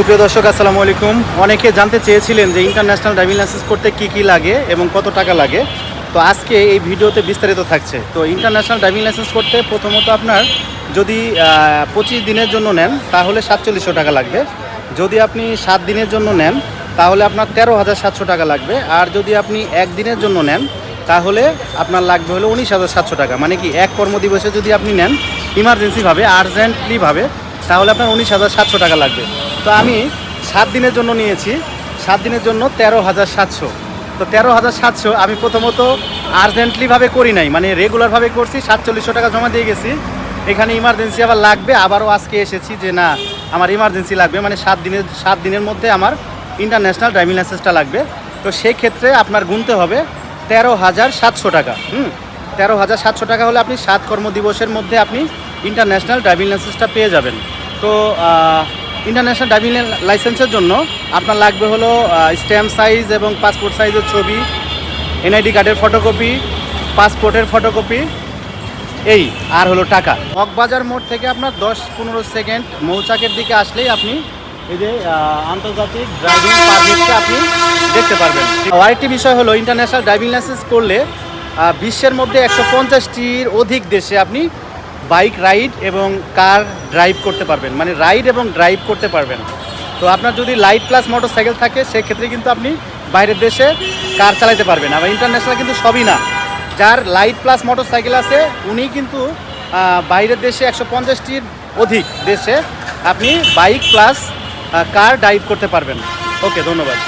সুপ্রিয় দর্শক, আসসালামু আলাইকুম। অনেকে জানতে চেয়েছিলেন যে ইন্টারন্যাশনাল ড্রাইভিং লাইসেন্স করতে কি কি লাগে এবং কত টাকা লাগে। তো আজকে এই ভিডিওতে বিস্তারিত থাকছে। তো ইন্টারন্যাশনাল ড্রাইভিং লাইসেন্স করতে প্রথমত আপনার যদি পঁচিশ দিনের জন্য নেন, তাহলে সাতচল্লিশশো টাকা লাগবে। যদি আপনি সাত দিনের জন্য নেন, তাহলে আপনার তেরো হাজার সাতশো টাকা লাগবে। আর যদি আপনি একদিনের জন্য নেন, তাহলে আপনার লাগবে হলো উনিশ হাজার সাতশো টাকা। মানে কি, এক কর্মদিবসে যদি আপনি নেন ইমার্জেন্সিভাবে আর্জেন্টলিভাবে তাহলে আপনার উনিশ হাজার সাতশো টাকা লাগবে। তো আমি সাত দিনের জন্য নিয়েছি। সাত দিনের জন্য তেরো হাজার সাতশো। তো তেরো হাজার সাতশো আমি প্রথমত আর্জেন্টলিভাবে করি নাই মানে রেগুলারভাবে করছি, সাতচল্লিশশো টাকা জমা দিয়ে গেছি। এখানে ইমার্জেন্সি আবার লাগবে, আবারও আজকে এসেছি যে না, আমার ইমার্জেন্সি লাগবে মানে সাত দিনের সাত দিনের মধ্যে আমার ইন্টারন্যাশনাল ড্রাইভিং লাইসেন্সটা লাগবে। তো সেই ক্ষেত্রে আপনার গুনতে হবে তেরো হাজার সাতশো টাকা, হুম? তেরো হাজার সাতশো টাকা হলে আপনি সাত কর্মদিবসের মধ্যে আপনি ইন্টারন্যাশনাল ড্রাইভিং লাইসেন্সটা পেয়ে যাবেন। তো ইন্টারন্যাশনাল ড্রাইভিং লাইসেন্সের জন্য আপনার লাগবে হলো স্ট্যাম্প সাইজ এবং পাসপোর্ট সাইজের ছবি এনআইডি কার্ডের ফটোকপি পাসপোর্টের ফটোকপি এই, আর হলো টাকা। মগবাজার মোড় থেকে আপনার দশ পনেরো সেকেন্ড মৌচাকের দিকে আসলেই আপনি এই যে আন্তর্জাতিক ড্রাইভিং পারমিটটা আপনি দেখতে পারবেন। আরেকটি বিষয় হলো ইন্টারন্যাশনাল ড্রাইভিং লাইসেন্স করলে বিশ্বের মধ্যে একশো পঞ্চাশটির অধিক দেশে আপনি বাইক রাইড এবং কার ড্রাইভ করতে পারবেন। মানে রাইড এবং ড্রাইভ করতে পারবেন। তো আপনার যদি লাইট প্লাস মোটর সাইকেল থাকে, সেক্ষেত্রে কিন্তু আপনি বাইরের দেশে কার চালাতে পারবেন আবার ইন্টারন্যাশনাল কিন্তু সবই না। যার লাইট প্লাস মোটর সাইকেল আছে, উনি কিন্তু বাইরের দেশে একশো পঞ্চাশটির অধিক দেশে আপনি বাইক প্লাস কার ড্রাইভ করতে পারবেন। ওকে, ধন্যবাদ।